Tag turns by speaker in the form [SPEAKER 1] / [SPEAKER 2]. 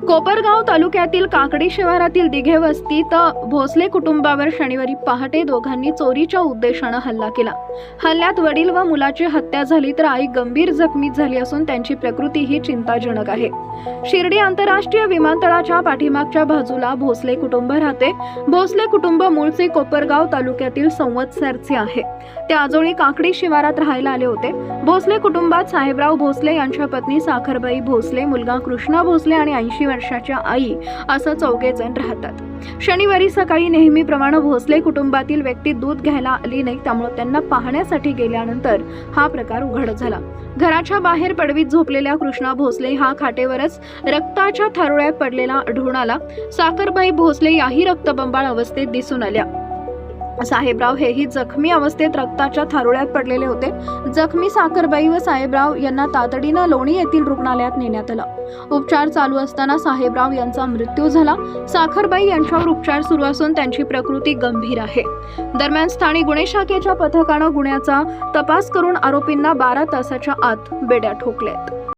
[SPEAKER 1] कोपरगाव तालुक्यातील काकडी शिवारातील दिघे वस्तीत भोसले कुटुंबावर शनिवारी पहाटे दोघांनी चोरीच्या उद्देशानं हल्ला केला. हल्ल्यात वडील व मुलाची हत्या झाली तर आई गंभीर जखमी झाली असून त्यांची प्रकृती ही चिंताजनक आहे. शिर्डी आंतरराष्ट्रीय विमानतळाच्या पाठीमागच्या बाजूला भोसले कुटुंब राहते. भोसले कुटुंब मूळचे कोपरगाव तालुक्यातील संवत्सरचे आहे. ते आजोळी काकडी शिवारात राहायला आले होते. भोसले कुटुंबात साहेबराव भोसले यांच्या पत्नी साखरबाई भोसले मुलगा कृष्णा भोसले आणि ऐंशी वर्षाच्या आई असं चौघे जण राहतात. शनिवारी सकाळी नेहमीप्रमाणे भोसले कुटुंबातील व्यक्ती दूध घ्यायला आली नाही त्यामुळे त्यांना पाहण्यासाठी गेल्यानंतर हा प्रकार उघड झाला. घराच्या बाहेर पडवीत झोपलेल्या कृष्णा भोसले हा खाटेवरच रक्ताच्या थारोळ्यात पडलेला आढळून आला. साखरबाई भोसले याही रक्तबंबाळ अवस्थेत दिसून आल्या. साहेबराव हेही जखमी अवस्थेत रक्ताच्या थारोळ्यात पडलेले होते. जखमी साखरबाई व साहेबराव यांना तातडीनं लोणी येथील रुग्णालयात नेण्यात आलं. उपचार चालू असताना साहेबराव यांचा मृत्यू झाला. साखरबाई यांच्यावर उपचार सुरू असून त्यांची प्रकृती गंभीर आहे. दरम्यान स्थानिक गुन्हे शाखेच्या पथकानं गुन्ह्याचा तपास करून आरोपींना बारा तासाच्या आत बेड्या ठोकल्यात.